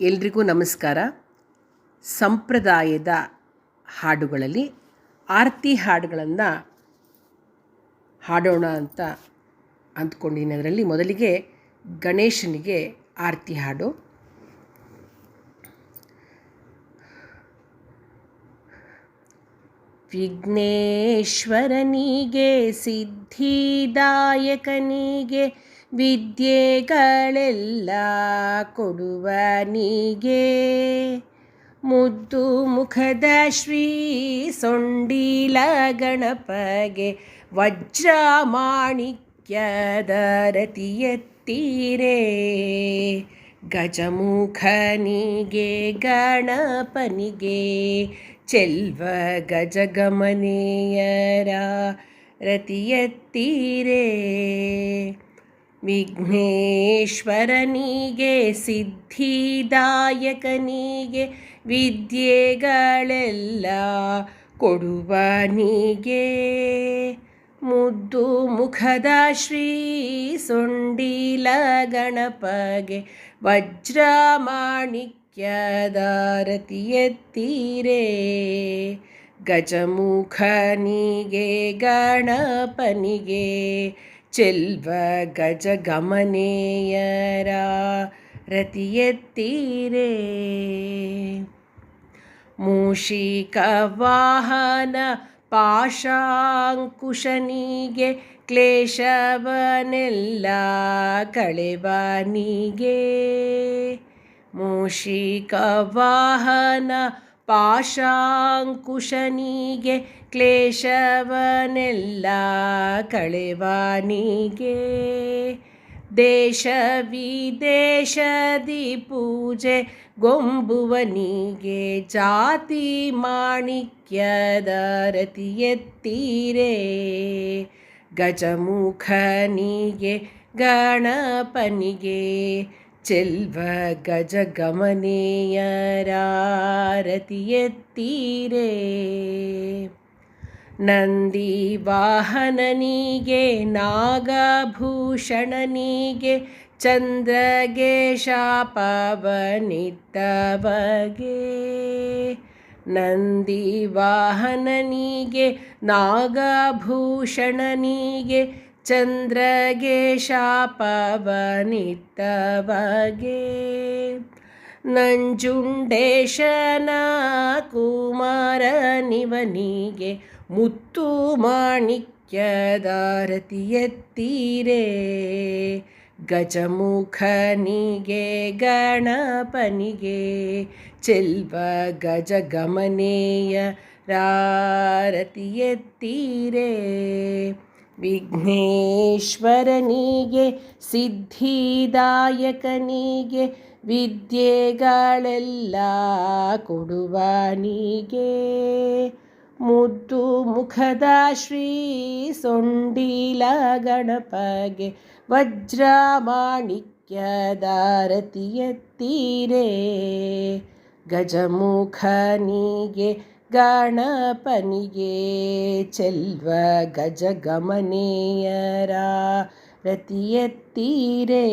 ಎಲ್ರಿಗೂ ನಮಸ್ಕಾರ. ಸಂಪ್ರದಾಯದ ಹಾಡುಗಳಲ್ಲಿ ಆರತಿ ಹಾಡುಗಳನ್ನು ಹಾಡೋಣ ಅಂತ ಅಂದ್ಕೊಂಡಿನಿ ಅದರಲ್ಲಿ ಮೊದಲಿಗೆ ಗಣೇಶನಿಗೆ ಆರತಿ ಹಾಡು. ವಿಘ್ನೇಶ್ವರನಿಗೆ, ಸಿದ್ಧಿದಾಯಕನಿಗೆ ವಿದ್ಯೆಗಳೆಲ್ಲ ಕೊಡುವ ನೀಗೆ. ಮುದ್ದು ಮುಖದ ಶ್ರೀ ಸೊಂಡಿಲ ಗಣಪಗೆ ವಜ್ರ ಮಾಣಿಕ್ಯದ ರತಿಯತ್ತೀರೇ ಗಜಮುಖನಿಗೆ ಗಣಪನಿಗೆ ಚೆಲ್ವ ಗಜಗಮನೆಯರ ರತಿಯತ್ತೀರೇ. ವಿಘ್ನೇಶ್ವರನಿಗೆ ಸಿದ್ಧಿದಾಯಕನಿಗೆ ವಿದ್ಯೆಗಳೆಲ್ಲ ಕೊಡುವನಿಗೆ. ಮುದ್ದು ಮುಖದ ಶ್ರೀ ಸೊಂಡಿಲ ಗಣಪಗೆ ವಜ್ರ ಮಾಣಿಕ್ಯದಾರತಿಯತ್ತೀರೇ ಗಜಮುಖನಿಗೆ ಗಣಪನಿಗೆ ಚೆಲ್ವ ಗಜಗಮನೆಯರ ರತಿಯತ್ತೀರೇ. ಮೂಷಿಕ ವಾಹನ ಪಾಶಾಂಕುಶನಿಗೆ ಕ್ಲೇಶವನೆಲ್ಲ ಕಳೆವನಿಗೆ ಮೂಷಿಕ ವಾಹನ ಪಾಶಾಂಕುಶನಿಗೆ ಕ್ಲೇಶವನೆಲ್ಲ ಕಳೆವಾನಿಗೆ. ದೇಶ ವಿದೇಶದಿ ಪೂಜೆ ಗೊಂಬುವನಿಗೆ ಜಾತಿ ಮಾಣಿಕ್ಯದ ರತಿಯತ್ತೀರೇ. ಗಜಮುಖನಿಗೆ ಗಣಪನಿಗೆ ಚೆಲ್ವ ಗಜಗಮನೆಯರ ರತಿಯತ್ತೀರೇ ನಂದಿ ವಾಹನನಿಗೆ ನಾಗಭೂಷಣನಿಗೆ ಚಂದ್ರಗೆ ಶಾಪವನಿತ್ತವಗೆ ನಂದಿ ವಾಹನನಿಗೆ ನಾಗಭೂಷಣನಿಗೆ ಚಂದ್ರಗೆ ಶಾಪವನಿತ್ತವಗೆ ನಂಜುಂಡೇಶನ ಕುಮಾರನಿವನಿಗೆ ಮುತ್ತು ಮಾಣಿಕ್ಯದ ರತಿಯತ್ತೀರೇ ಗಜಮುಖನಿಗೆ ಗಣಪನಿಗೆ ಚೆಲ್ವ ಗಜಗಮನೆಯ ರಾರತಿಯತ್ತೀರೇ. ವಿಘ್ನೇಶ್ವರನಿಗೆ ಸಿದ್ಧಿದಾಯಕನಿಗೆ ವಿದ್ಯೆಗಳೆಲ್ಲ ಕೊಡುವನಿಗೆ ಮುದ್ದು ಮುಖದ ಶ್ರೀ ಸೊಂಡಿಲ ಗಣಪಗೆ ವಜ್ರ ಮಾಣಿಕ್ಯದಾರತಿಯತ್ತೀರೆ ಗಜಮುಖನಿಗೆ ಗಣಪನಿಗೆ ಚೆಲ್ವ ಗಜಗಮನೆಯರ ರತಿಯತ್ತೀರೇ.